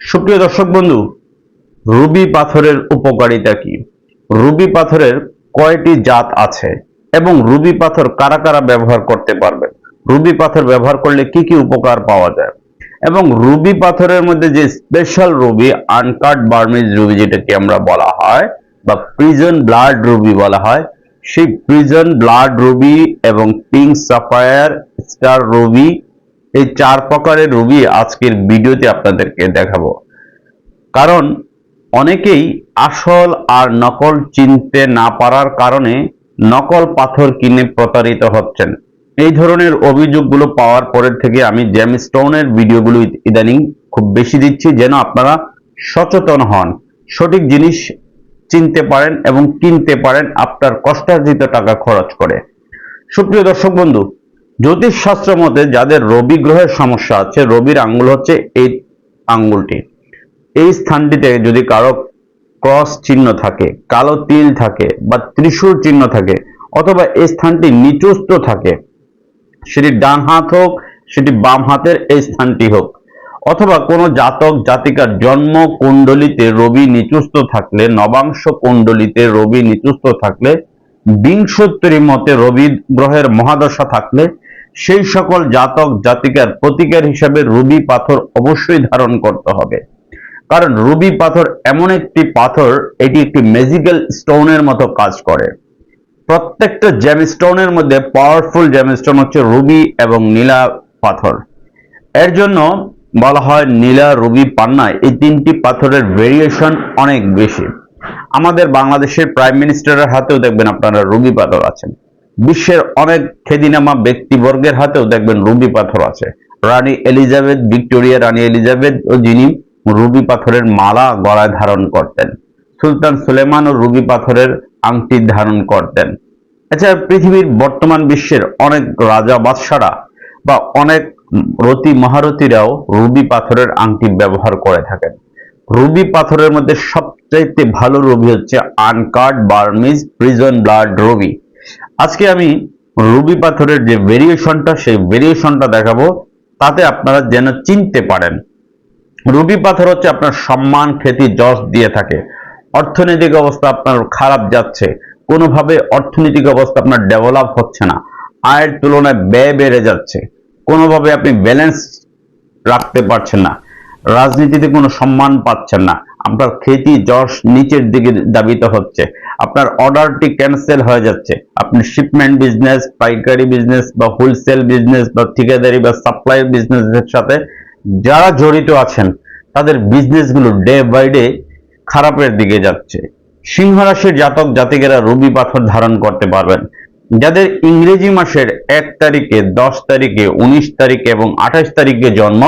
সুপ্রিয় দর্শক বন্ধু, রুবি পাথরের উপকারিতা কি? রুবি পাথরের কয়টি জাত আছে এবং রুবি পাথর কারা কারা ব্যবহার করতে পারবে? রুবি পাথর ব্যবহার করলে কি কি উপকার পাওয়া যায়? এবং রুবি পাথরের মধ্যে যে special ruby uncut Burmese ruby যেটাকে আমরা বলা হয়, বা প্রিজন ব্লাড রুবি বলা হয়, সেই প্রিজন ব্লাড রুবি এবং পিঙ্ক সাফায়ার স্টার রুবি এই চার প্রকারের রুবি আজকের ভিডিওতে আপনাদেরকে দেখাবো। কারণ অনেকেই আসল আর নকল চিনতে না পারার কারণে নকল পাথর কিনে প্রতারিত হচ্ছেন। এই ধরনের অভিযোগগুলো পাওয়ার পরের থেকে আমি জ্যাম স্টোনের ভিডিওগুলো ইদ- ইদানিং খুব বেশি দিচ্ছি যেন আপনারা সচেতন হন, সঠিক জিনিস চিনতে পারেন এবং কিনতে পারেন আপনার কষ্টার্জিত টাকা খরচ করে। সুপ্রিয় দর্শক বন্ধু জ্যোতিষ শাস্ত্র মতে যাদের রবি গ্রহের সমস্যা আছে, রবির আঙ্গুল হচ্ছে এই আঙ্গুলটি। এই স্থানটিতে যদি কারও ক্রস চিহ্ন থাকে, কালো তিল থাকে বা ত্রিশূল চিহ্ন থাকে, অথবা এই স্থানটি নিচুস্থ থাকে, সেটি ডান হাত হোক, সেটি বাম হাতের এই স্থানটি হোক, অথবা কোনো জাতক, জাতিকার জন্ম কুণ্ডলিতে রবি নিচুস্থ থাকলে, নবাংশ কুণ্ডলিতে রবি নিচুস্থ থাকলে, বিংশোত্তরী মতে রবি গ্রহের মহাদশা থাকলে সেই সকল জাতক জাতিকার প্রতিকার হিসাবে রুবি পাথর অবশ্যই ধারণ করতে হবে। কারণ রুবি পাথর এমন একটি পাথর, এটি একটি ম্যাজিক্যাল স্টোনের মতো কাজ করে। প্রত্যেকটা জ্যামস্টোনের মধ্যে পাওয়ারফুল জ্যামস্টোন হচ্ছে রুবি এবং নীলা পাথর। এর জন্য বলা হয় নীলা রুবি পান্না, এই তিনটি পাথরের ভেরিয়েশন অনেক বেশি। আমাদের বাংলাদেশের প্রাইম মিনিস্টারের হাতেও দেখবেন আপনারা রুবি পাথর আছেন। বিশ্বের অনেক খেদিনামা ব্যক্তিবর্গের হাতেও দেখবেন রুবি পাথর আছে। রানী এলিজাবেথ, ভিক্টোরিয়া রানী এলিজাবেথ ও যিনি রুবি পাথরের মালা গলায় ধারণ করতেন। সুলতান সুলেমানও রুবি পাথরের আংটি ধারণ করতেন। এছাড়া পৃথিবীর বর্তমান বিশ্বের অনেক রাজা বাদশারা বা অনেক রতি মহারথীরাও রুবি পাথরের আংটি ব্যবহার করে থাকেন। রুবি পাথরের মধ্যে সবচাইতে ভালো রুবি হচ্ছে uncut Burmese pigeon blood ruby. আজকে আমি রুবি পাথরের যে ভেরিয়েশনটা সেই ভেরিয়েশনটা দেখাবো। তাতে আপনারা যেন চিনতে পারেন। রুবি পাথর হচ্ছে আপনার সম্মান, খ্যাতি, যশ দিয়ে থাকে। অর্থনৈতিক অবস্থা আপনার খারাপ যাচ্ছে। কোনোভাবে অর্থনৈতিক অবস্থা আপনার ডেভেলপ হচ্ছে না। আয়ের তুলনায় ব্যয় বেড়ে যাচ্ছে। কোনোভাবে আপনি ব্যালেন্স রাখতে পারছেন না। রাজনীতিতে কোনো সম্মান পাচ্ছেন না। আপনার খ্যাতি, যশ নিচের দিকে দাবিত হচ্ছে। আপনার অর্ডারটি ক্যান্সেল হয়ে যাচ্ছে। আপনি শিপমেন্ট বিজনেস পাইকারি বিজনেস বা হোলসেল বিজনেস বা ঠিকাদারি বা সাপ্লাই বিজনেসের সাথে যারা জড়িত আছেন, তাদের বিজনেসগুলো ডে বাই ডে খারাপের দিকে যাচ্ছে। সিংহ রাশির জাতক জাতিকেরা রবি পাথর ধারণ করতে পারবেন। যাদের ইংরেজি মাসের এক তারিখে, দশ তারিখে, উনিশ তারিখে এবং আঠাশ তারিখে জন্ম,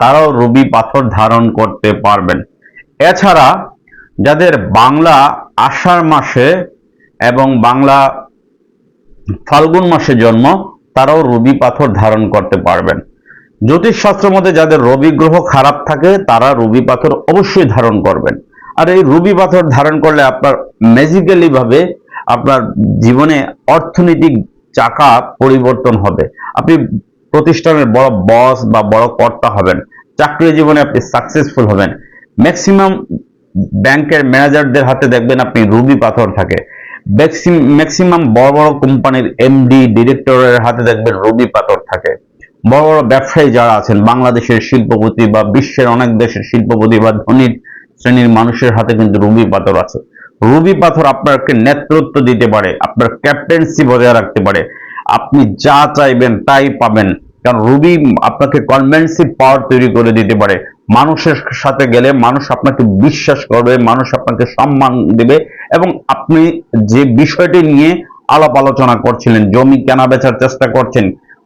তারাও রবি পাথর ধারণ করতে পারবেন। এছাড়া যাদের বাংলা আষাঢ় মাসে এবং বাংলা ফাল্গুন মাসে জন্ম, তারাও রবি পাথর ধারণ করতে পারবেন। জ্যোতিষ শাস্ত্র মতে যাদের রবি গ্রহ খারাপ থাকে, তারা রবি পাথর অবশ্যই ধারণ করবেন। আর এই রবি পাথর ধারণ করলে আপনার ম্যাজিক্যালি ভাবে আপনার জীবনে অর্থনৈতিক চাকা পরিবর্তন হবে। আপনি প্রতিষ্ঠানের বড় বস বা বড় কর্তা হবেন। চাকরি জীবনে আপনি সাকসেসফুল হবেন। ম্যাক্সিমাম ব্যাংকের ম্যানেজারদের হাতে দেখবেন আপনি রুবি পাথর থাকে। ম্যাক্সিমাম বড় বড় কোম্পানির এমডি ডিরেক্টরের হাতে দেখবেন রুবি পাথর থাকে। বড় বড় ব্যবসায়ী যারা আছেন, বাংলাদেশের শিল্পপতি বা বিশ্বের অনেক দেশের শিল্পপতি বা ধনী শ্রেণির মানুষের হাতে কিন্তু রুবি পাথর আছে। রুবি পাথর আপনাকে নেতৃত্ব দিতে পারে, আপনার ক্যাপ্টেন্সি বজায় রাখতে পারে। আপনি যা চাইবেন তাই পাবেন, কারণ রুবি আপনাকে কনভেন্সিভ পাওয়ার তৈরি করে দিতে পারে। মানুষের সাথে গেলে মানুষ আপনাকে বিশ্বাস করবে, মানুষ আপনাকে সম্মান দেবে এবং আপনি যে বিষয়টি নিয়ে আলাপ আলোচনা করছিলেন, জমি কেনা বেচার চেষ্টা করছেন,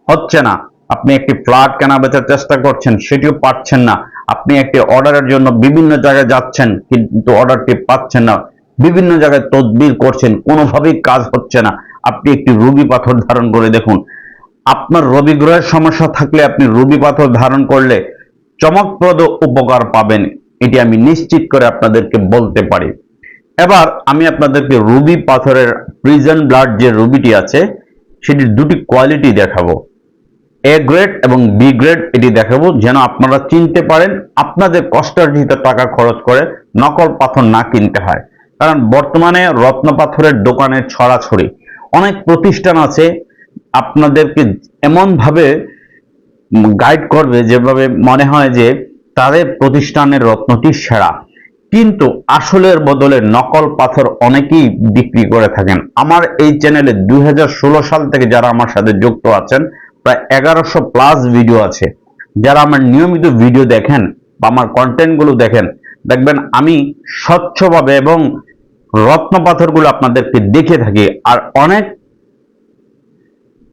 হচ্ছে না। আপনি একটি ফ্ল্যাট কেনা বেচার চেষ্টা করছেন, সেটিও পাচ্ছেন না। আপনি একটি অর্ডারের জন্য বিভিন্ন জায়গায় যাচ্ছেন, কিন্তু অর্ডারটি পাচ্ছেন না। বিভিন্ন জায়গায় তদবির করছেন, কোনোভাবেই কাজ হচ্ছে না। আপনি একটি রুবি পাথর ধারণ করে দেখুন। আপনার রবি গ্রহের সমস্যা থাকলে আপনি রুবি পাথর ধারণ করলে চমকপ্রদ উপকার পাবেন, এটি আমি নিশ্চিত করে আপনাদেরকে বলতে পারি। এবার আমি আপনাদেরকে রুবি পাথরের প্রিজন ব্লাড যে রুবিটি আছে, সেটির দুটি কোয়ালিটি দেখাবো। এ গ্রেড এবং বি গ্রেড এটি দেখাবো, যেন আপনারা চিনতে পারেন আপনাদের কষ্টার্জিত টাকা খরচ করে নকল পাথর না কিনতে হয়। কারণ বর্তমানে রত্ন পাথরের দোকানের ছড়াছড়ি। অনেক প্রতিষ্ঠান আছে, আপনাদেরকে এমনভাবে গাইড করবে যেভাবে মনে হয় যে তাদের প্রতিষ্ঠানের রত্নটি সেরা। কিন্তু আসলের বদলে নকল পাথর অনেকেই বিক্রি করে থাকেন। আমার এই চ্যানেলে দুই হাজার ষোলো সাল থেকে যারা আমার সাথে যুক্ত আছেন, প্রায় এগারোশো প্লাস ভিডিও আছে। যারা আমার নিয়মিত ভিডিও দেখেন বা আমার কন্টেন্টগুলো দেখেন, দেখবেন আমি স্বচ্ছভাবে এবং রত্ন পাথরগুলো আপনাদেরকে দেখে থাকি। আর অনেক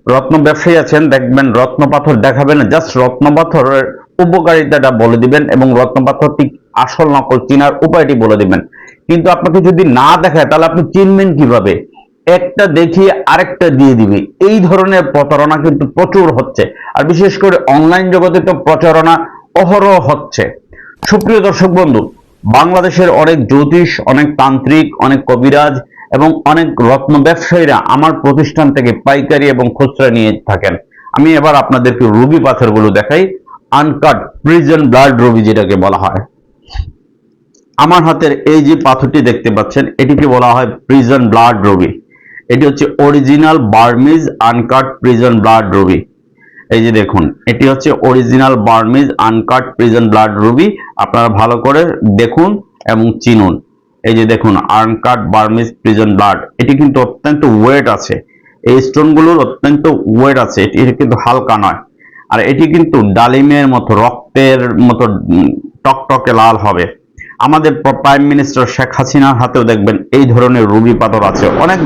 রত্ন ব্যবসায়ী আছেন, দেখবেন রত্ন পাথর দেখাবেন জাস্ট রত্ন পাথরের উপকারিতাটা বলে দিবেন এবং রত্ন পাথরটি আসল নকল চিনার উপায়টি বলে দিবেন। কিন্তু আপনাকে যদি না দেখায়, তাহলে আপনি চিনবেন কীভাবে? একটা দেখিয়ে আরেকটা দিয়ে দিবে। এই ধরনের প্রতারণা কিন্তু প্রচুর হচ্ছে। আর বিশেষ করে অনলাইন জগতে তো প্রচারণা অহরহ হচ্ছে। সুপ্রিয় দর্শক বন্ধু, বাংলাদেশের অনেক জ্যোতিষ, অনেক তান্ত্রিক, অনেক কবিরাজ এবং অনেক রত্ন ব্যবসায়ীরা আমার প্রতিষ্ঠান থেকে পাইকারি এবং খুচরা নিয়ে থাকেন। আমি এবার আপনাদেরকে রুবি পাথরগুলো দেখাই। আনকাট প্রিজন ব্লাড রুবি যেটাকে বলা হয়। আমার হাতের এই যে পাথরটি দেখতে পাচ্ছেন, এটিকে বলা হয় প্রিজন ব্লাড রুবি এটি হচ্ছে original Burmese uncut pigeon blood ruby এই যে দেখুন, এটি হচ্ছে original Burmese uncut pigeon blood ruby আপনারা ভালো করে দেখুন এবং চিনুন। এই যে দেখুন আনকাট বার্মিস প্রিজন ব্লাড এটি কিন্তু অত্যন্ত ওয়েট আছে। এই স্টোনগুলোর অত্যন্ত ওয়েট আছে, এটি কিন্তু হালকা নয়। আর এটি কিন্তু ডালিমের মতো, রক্তের মতো টকটকে লাল হবে। আমাদের প্রাইম মিনিস্টার শেখ হাসিনার হাতেও দেখবেন এই ধরনের রুবি পাথর আছে। অনেক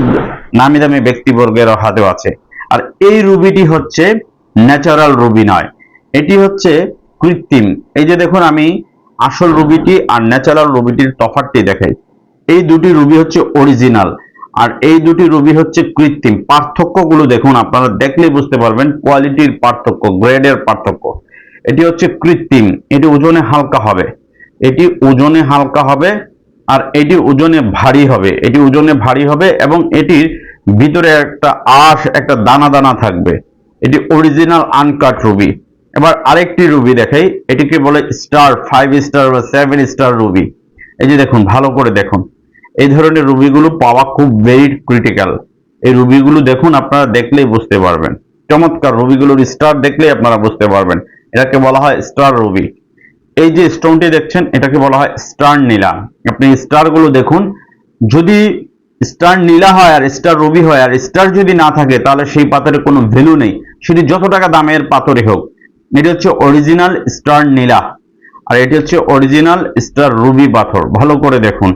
নামি দামি ব্যক্তিবর্গের হাতেও আছে। আর এই রুবিটি হচ্ছে ন্যাচারাল রুবি নয়। এটি হচ্ছে কৃত্রিম। এই যে দেখুন আমি আসল রুবিটি আর ন্যাচারাল রুবিটির তফাতটি দেখাই। এই দুটি রুবি হচ্ছে অরিজিনাল আর এই দুটি রুবি হচ্ছে কৃত্রিম। পার্থক্যগুলো দেখুন, আপনারা দেখলেই বুঝতে পারবেন কোয়ালিটির পার্থক্য, গ্রেডের পার্থক্য। এটি হচ্ছে কৃত্রিম, এটি ওজনে হালকা হবে। এটি ওজনে হালকা হবে আর এটি ওজনে ভারী হবে। এটি ওজনে ভারী হবে এবং এটির ভিতরে একটা আঁশ, একটা দানা দানা থাকবে। এটি অরিজিনাল আনকাট রুবি। এবার আরেকটি রুবি দেখাই। এটিকে বলে স্টার ফাইভ স্টার বা সেভেন স্টার রুবি এই যে দেখুন, ভালো করে দেখুন। এই ধরনের রুবিগুলো পাওয়া খুব ভেরি ক্রিটিক্যাল এই রুবিগুলো দেখুন, আপনারা দেখলেই বুঝতে পারবেন। চমৎকার রুবিগুলোর স্টার দেখলেই আপনারা বুঝতে পারবেন। এটাকে বলা হয় স্টার রুবি এই যে স্টোনটি দেখছেন, এটাকে বলা হয় স্টার নীলা আপনি স্টারগুলো দেখুন, যদি স্টার নীলা হয় আর স্টার রুবি হয়, আর স্টার যদি না থাকে, তাহলে সেই পাথরের কোনো ভ্যালু নেই। সেটি যত টাকা দামের পাথরে হোক। এটি হচ্ছে অরিজিনাল স্টার নীলা, আর এটি হচ্ছে অরিজিনাল স্টার রুবি পাথর। ভালো করে দেখুন।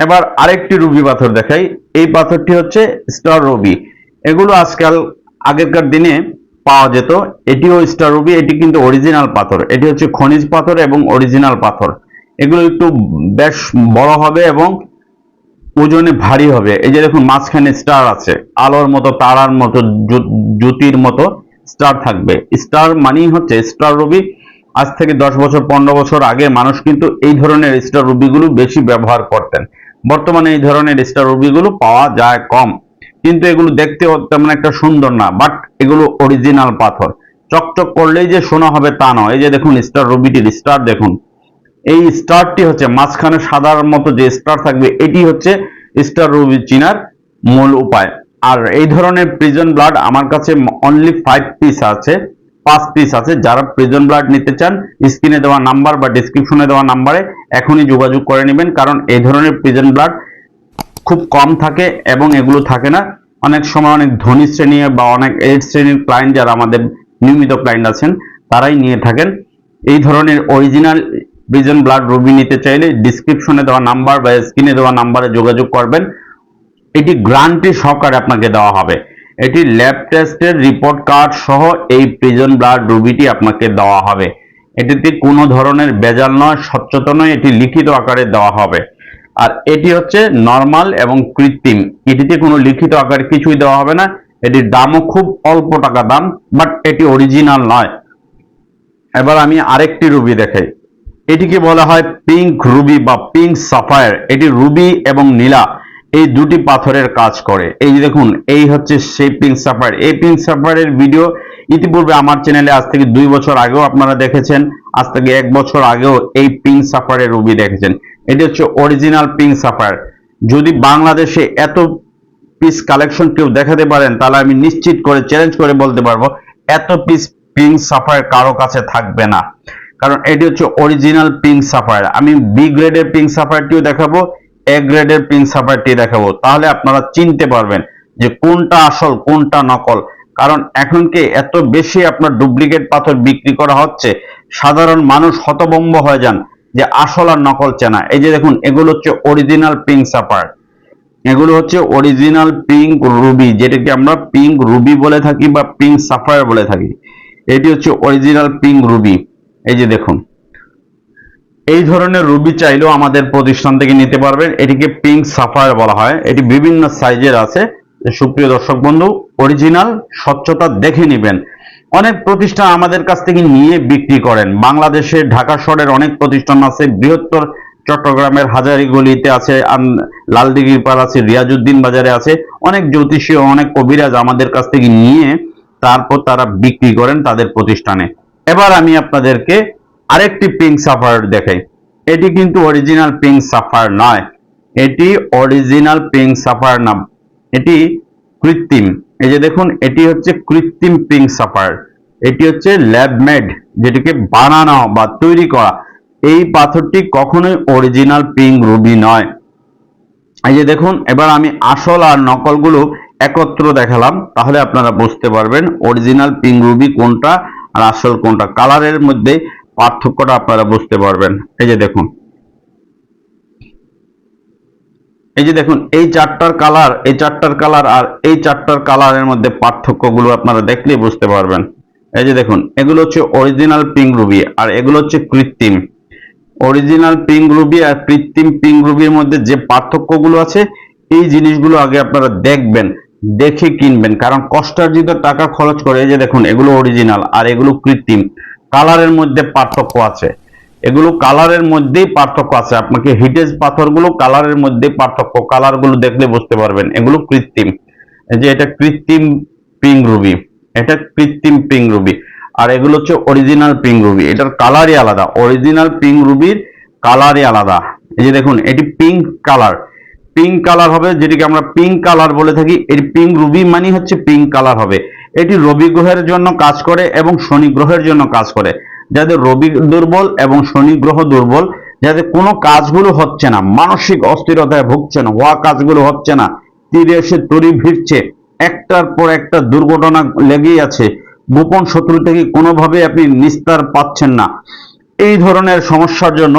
এবার আরেকটি রুবি পাথর দেখাই। এই পাথরটি হচ্ছে স্টার রুবি। এগুলো আজকাল আগেরকার দিনে পাওয়া যেত। এটিও স্টার রুবি, এটি কিন্তু অরিজিনাল পাথর। এটি হচ্ছে খনিজ পাথর এবং অরিজিনাল পাথর। এগুলো একটু বেশ বড় হবে এবং ওজনে ভারী হবে। এই যে দেখুন, মাঝখানে স্টার আছে। আলোর মতো, তারার মতো জ্যোতির মতো। স্টার থাকবে। স্টার মানেই হচ্ছে স্টার রুবি। আজ থেকে দশ বছর, পনেরো বছর আগে মানুষ কিন্তু এই ধরনের স্টার রুবিগুলো বেশি ব্যবহার করতেন। বর্তমানে এই ধরনের স্টার রুবিগুলো পাওয়া যায় কম। কিন্তু এগুলো দেখতে তেমন একটা সুন্দর না বাট এগুলো অরিজিনাল পাথর। চকচক করলেই যে সোনা হবে তা নয়। এই যে দেখুন স্টার রুবিটির স্টার দেখুন। এই স্টারটি হচ্ছে মাঝখানে সাদার মতো যে স্টার থাকবে, এটি হচ্ছে স্টার রুবি চিনার মূল উপায়। আর এই ধরনের প্রিজন ব্লাড আমার কাছে অনলি ফাইভ পিস আছে, পাঁচ পিস আছে। যারা প্রিজন ব্লাড নিতে চান স্ক্রিনে দেওয়া নাম্বার বা ডিসক্রিপশনে দেওয়া নাম্বারে এখনই যোগাযোগ করে নেবেন, কারণ এই ধরনের প্রিজন ব্লাড খুব কম থাকে এবং এগুলো থাকে না। অনেক সময় অনেক ধনী শ্রেণি বা অনেক এইড শ্রেণির ক্লায়েন্ট যারা আমাদের নিয়মিত ক্লায়েন্ট আছেন, তারাই নিয়ে থাকেন। এই ধরনের অরিজিনাল প্রিজন ব্লাড রুবি নিতে চাইলে ডিসক্রিপশনে দেওয়া নাম্বার বা স্ক্রিনে দেওয়া নাম্বারে যোগাযোগ করবেন। এটি গ্রান্টি সহকারে আপনাকে দেওয়া হবে। এটি ল্যাব টেস্টের রিপোর্ট কার্ড সহ এই প্রিজন ব্লাড রুবিটি আপনাকে দেওয়া হবে। এটিতে কোনো ধরনের বেজাল নয়, স্বচ্ছতা নয়, এটি লিখিত আকারে দেওয়া হবে। আর এটি হচ্ছে নর্মাল এবং কৃত্রিম। এটিতে কোনো লিখিত আকারে কিছুই দেওয়া হবে না। এটির দামও খুব অল্প টাকা দাম বাট এটি অরিজিনাল নয়। এবার আমি আরেকটি রুবি দেখাই। এটিকে বলা হয় পিঙ্ক রুবি বা পিঙ্ক সাফায়ার এটি রুবি এবং নীলা। এই দুটি পাথরের কাজ করে। এই যে দেখুন, এই হচ্ছে সেই পিঙ্ক সাফার এই পিঙ্ক সাফায়ারের ভিডিও ইতিপূর্বে আমার চ্যানেলে আজ থেকে দুই বছর আগেও আপনারা দেখেছেন, আজ থেকে এক বছর আগেও এই পিঙ্ক সাফায়ারের রুবি দেখেছেন। এটি হচ্ছে অরিজিনাল পিঙ্ক সাফায়ার যদি বাংলাদেশে এত পিস কালেকশন কেউ দেখাতে পারেন, তাহলে আমি নিশ্চিত করে চ্যালেঞ্জ করে বলতে পারব, এত পিস পিঙ্ক সাফার কারও কাছে থাকবে না। কারণ এটি হচ্ছে অরিজিনাল পিঙ্ক সাফার আমি বি গ্রেডের পিঙ্ক সাফায়ারটিও দেখাবো এ গ্রেডের পিঙ্ক সাফায়ারটি দেখাবো। তাহলে আপনারা চিনতে পারবেন যে কোনটা আসল, কোনটা নকল। কারণ এখন কি এত বেশি আপনার ডুপ্লিকেট পাথর বিক্রি করা হচ্ছে, সাধারণ মানুষ হতভম্ব হয়ে যান যে আসল আর নকল চেনা। এই যে দেখুন, এগুলো হচ্ছে অরিজিনাল পিঙ্ক সাফায়ার এগুলো হচ্ছে অরিজিনাল পিঙ্ক রুবি যেটাকে আমরা পিঙ্ক রুবি বলে থাকি বা পিঙ্ক সাফায়ার বলে থাকি। এটি হচ্ছে অরিজিনাল পিঙ্ক রুবি এই যে দেখুন। এই ধরনের রুবি চাইলেও আমাদের প্রতিষ্ঠান থেকে নিতে পারবেন। এটিকে পিঙ্ক সাফায়ার বলা হয়। এটি বিভিন্ন সাইজের আছে। সুপ্রিয় দর্শক বন্ধু অরিজিনাল স্বচ্ছতা দেখে নেবেন। অনেক প্রতিষ্ঠান আমাদের কাছ থেকে নিয়ে বিক্রি করেন। বাংলাদেশে ঢাকা শহরের অনেক প্রতিষ্ঠান আছে। বৃহত্তর চট্টগ্রামের হাজারিগলিতে আছে লালদিঘির পার আছে, রিয়াজউদ্দিন বাজারে আছে। অনেক জ্যোতিষী অনেক কবিরাজ আমাদের কাছ থেকে নিয়ে তারপর তারা বিক্রি করেন তাদের প্রতিষ্ঠানে। এবার আমি আপনাদেরকে আরেকটি পিঙ্ক সাফার দেখাই। এটি কিন্তু অরিজিনাল পিঙ্ক সাফার নয়। এটি অরিজিনাল পিঙ্ক সাফার না এটি কৃত্রিম। এই যে দেখুন, এটি হচ্ছে কৃত্রিম পিঙ্ক সাফার এটি হচ্ছে ল্যাবমেড যেটিকে বানানো বা তৈরি করা। এই পাথরটি কখনোই অরিজিনাল পিঙ্ক রুবি নয়। এই যে দেখুন, এবার আমি আসল আর নকলগুলো একত্র দেখালাম। তাহলে আপনারা বুঝতে পারবেন অরিজিনাল পিঙ্ক রুবি কোনটা আর আসল কোনটা। কালারের মধ্যে পার্থক্যটা আপনারা বুঝতে পারবেন। এই যে দেখুন। এই যে দেখুন, এই চারটার কালার এই চারটার কালার আর এই চারটার কালারের মধ্যে পার্থক্যগুলো আপনারা দেখলেই বুঝতে পারবেন। এই যে দেখুন, এগুলো হচ্ছে অরিজিনাল পিঙ্ক রুবি আর এগুলো হচ্ছে কৃত্রিম। অরিজিনাল পিঙ্ক রুবি আর কৃত্রিম পিঙ্ক রুবির মধ্যে যে পার্থক্যগুলো আছে, এই জিনিসগুলো আগে আপনারা দেখবেন, দেখে কিনবেন। কারণ কষ্টার্জিত টাকা খরচ করে, এই যে দেখুন, এগুলো অরিজিনাল আর এগুলো কৃত্রিম। কালারের মধ্যে পার্থক্য আছে। এগুলো কালারের মধ্যেই পার্থক্য আছে। আপনাকে হিটেজ পাথরগুলো কালারের মধ্যে পার্থক্য। কালারগুলো দেখলে বুঝতে পারবেন। এগুলো কৃত্রিম। যে এটা কৃত্রিম পিঙ্ক রুবি এটা কৃত্রিম পিঙ্ক রুবি আর এগুলো হচ্ছে অরিজিনাল পিঙ্ক রুবি এটার কালারই আলাদা। অরিজিনাল পিঙ্ক রুবির কালারই আলাদা। এই যে দেখুন, এটি পিঙ্ক কালার পিঙ্ক কালার হবে যেটিকে আমরা পিঙ্ক কালার বলে থাকি। এর পিঙ্ক রুবি মানে হচ্ছে পিঙ্ক কালার হবে। এটি রবি গ্রহের জন্য কাজ করে এবং শনি গ্রহের জন্য কাজ করে। যাদের রবি দুর্বল এবং শনি গ্রহ দুর্বল, যাদের কোনো কাজগুলো হচ্ছে না, মানসিক অস্থিরতায় ভুগছেন হওয়া কাজগুলো হচ্ছে না, তীরে এসে তরি ভিড়ছে, একটার পর একটা দুর্ঘটনা লেগেই আছে, গোপন শত্রু থেকে কোনোভাবে আপনি নিস্তার পাচ্ছেন না। এই ধরনের সমস্যার জন্য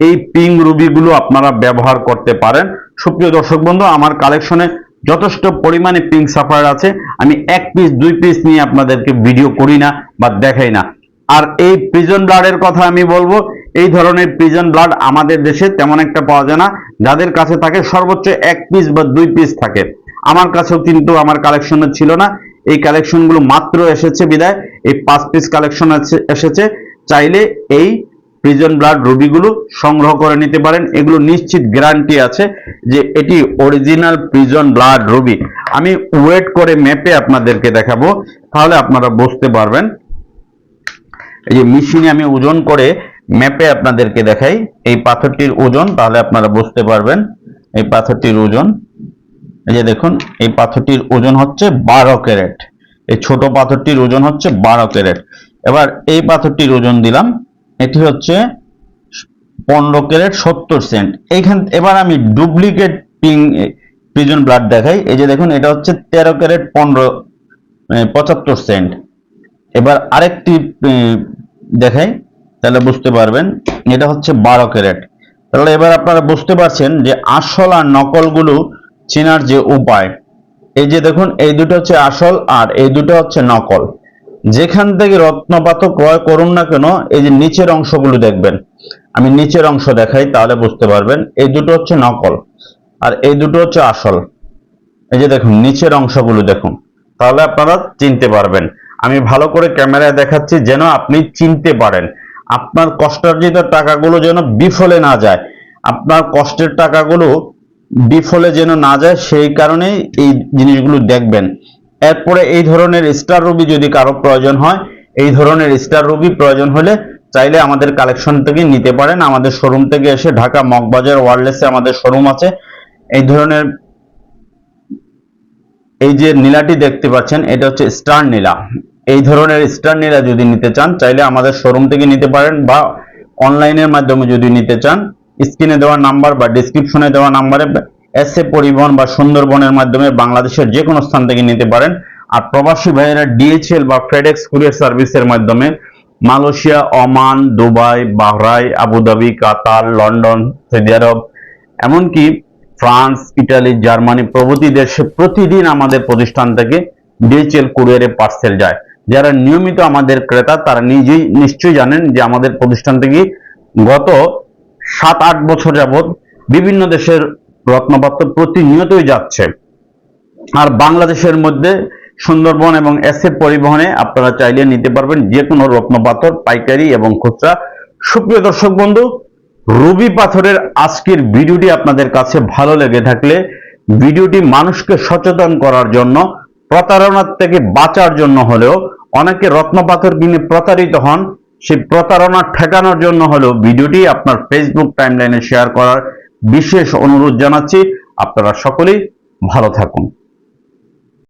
এই পিং রুবিগুলো আপনারা ব্যবহার করতে পারেন। সুপ্রিয় দর্শক বন্ধু, আমার কালেকশনে যথেষ্ট পরিমাণে পিঙ্ক সাফায়ার আছে। আমি এক পিস দুই পিস নিয়ে আপনাদেরকে ভিডিও করি না বা দেখাই না। আর এই প্রিজন ব্লাডের কথা আমি বলব, এই ধরনের প্রিজন ব্লাড আমাদের দেশে তেমন একটা পাওয়া যায় না। যাদের কাছে থাকে সর্বোচ্চ এক পিস বা দুই পিস থাকে। আমার কাছেও কিন্তু আমার কালেকশনে ছিল না। এই কালেকশনগুলো মাত্র এসেছে বিদায়। এই পাঁচ পিস কালেকশন এসেছে। চাইলে এই প্রিজন ব্লাড রুবিগুলো সংগ্রহ করে নিতে পারেন। এগুলো নিশ্চিত গ্যারান্টি আছে যে এটি অরিজিনাল প্রিজন ব্লাড রুবি আমি ওয়েট করে মেপে আপনাদেরকে দেখাবো, তাহলে আপনারা বুঝতে পারবেন। এই যে মেশিনে আমি ওজন করে ম্যাপে আপনাদেরকে দেখাই। এই পাথরটির ওজন, তাহলে আপনারা বুঝতে পারবেন। এই পাথরটির ওজন, এই যে দেখুন, এই পাথরটির ওজন হচ্ছে বারো ক্যারেট। এই ছোট পাথরটির ওজন হচ্ছে বারো ক্যারেট। এবার এই পাথরটির ওজন দিলাম। এটি হচ্ছে পনেরো ক্যারেট সত্তর সেন্ট। এইখান এবার আমি ডুপ্লিকেট পিং প্রিজন ব্লাড দেখাই। এই যে দেখুন, এটা হচ্ছে তেরো ক্যারেট পনেরো পঁচাত্তর সেন্ট। এবার আরেকটি দেখাই, তাহলে বুঝতে পারবেন, এটা হচ্ছে বারো ক্যারেট। তাহলে এবার আপনারা বুঝতে পারছেন যে আসল আর নকলগুলো চেনার যে উপায়। এই যে দেখুন, এই দুটো হচ্ছে আসল আর এই দুটো হচ্ছে নকল। যেখান থেকে রত্নপাথর ক্রয় করুন না কেন, এই যে নিচের অংশগুলো দেখবেন, আমি নিচের অংশ দেখাই তাহলে বুঝতে পারবেন, এই দুটো হচ্ছে নকল, আর এই দুটো হচ্ছে আসল। এই যে দেখুন, নিচের অংশগুলো দেখুন, তাহলে আপনারা চিনতে পারবেন। আমি ভালো করে ক্যামেরায় দেখাচ্ছি যেন আপনি চিনতে পারেন। আপনার কষ্টার্জিত টাকাগুলো যেন বিফলে না যায়। আপনার কষ্টের টাকাগুলো বিফলে যেন না যায়, সেই কারণেই এই জিনিসগুলো দেখবেন। এরপরে এই ধরনের স্টার রুবি যদি কারও প্রয়োজন হয়, এই ধরনের স্টার রুবি প্রয়োজন হলে চাইলে আমাদের কালেকশন থেকে নিতে পারেন। আমাদের শোরুম থেকে এসে ঢাকা মগবাজার ওয়ারলেসে আমাদের শোরুম আছে। এই ধরনের এই যে নীলাটি দেখতে পাচ্ছেন, এটা হচ্ছে স্টার নীলা। এই ধরনের স্টার নীলা যদি নিতে চান, চাইলে আমাদের শোরুম থেকে নিতে পারেন বা অনলাইনের মাধ্যমে যদি নিতে চান স্ক্রিনে দেওয়া নাম্বার বা ডিসক্রিপশনে দেওয়া নাম্বারে এস এ পরিবহন বা সুন্দরবনের মাধ্যমে বাংলাদেশের যে কোনো স্থান থেকে নিতে পারেন। আর প্রবাসী ভাইয়েরা ডিএচএল বা ফেডেক্স কুরিয়ার সার্ভিসের মাধ্যমে Malaysia, Oman, Dubai Bahrain Abu Dhabi, Qatar, London, Saudi আরব, এমনকি ফ্রান্স, ইটালি, জার্মানি প্রভৃতি দেশে প্রতিদিন আমাদের প্রতিষ্ঠান থেকে ডিএচএল কুরিয়ারে পার্সেল যায়। যারা নিয়মিত আমাদের ক্রেতা, তারা নিজেই নিশ্চয়ই জানেন যে আমাদের প্রতিষ্ঠান থেকে গত সাত আট বছর যাবত বিভিন্ন দেশের রত্নপাত্র প্রতিনিয়তই যাচ্ছে। আর বাংলাদেশের মধ্যে সুন্দরবন এবং এসএ পরিবহনে আপনারা চাইলে নিতে পারবেন যে কোনো রত্নপাথর, পাইকারি এবং খুচরা। সুপ্রিয় দর্শক বন্ধু, রুবি পাথরের আজকের ভিডিওটি আপনাদের কাছে ভালো লেগে থাকলে ভিডিওটি মানুষকে সচেতন করার জন্য, প্রতারণার থেকে বাঁচার জন্য হলেও, অনেকে রত্নপাথর কিনে প্রতারিত হন, সেই প্রতারণা ঠেকানোর জন্য হলেও ভিডিওটি আপনার ফেসবুক টাইমলাইনে শেয়ার করার বিশেষ অনুরোধ জানাচ্ছি। আপনারা সকলেই ভালো থাকুন।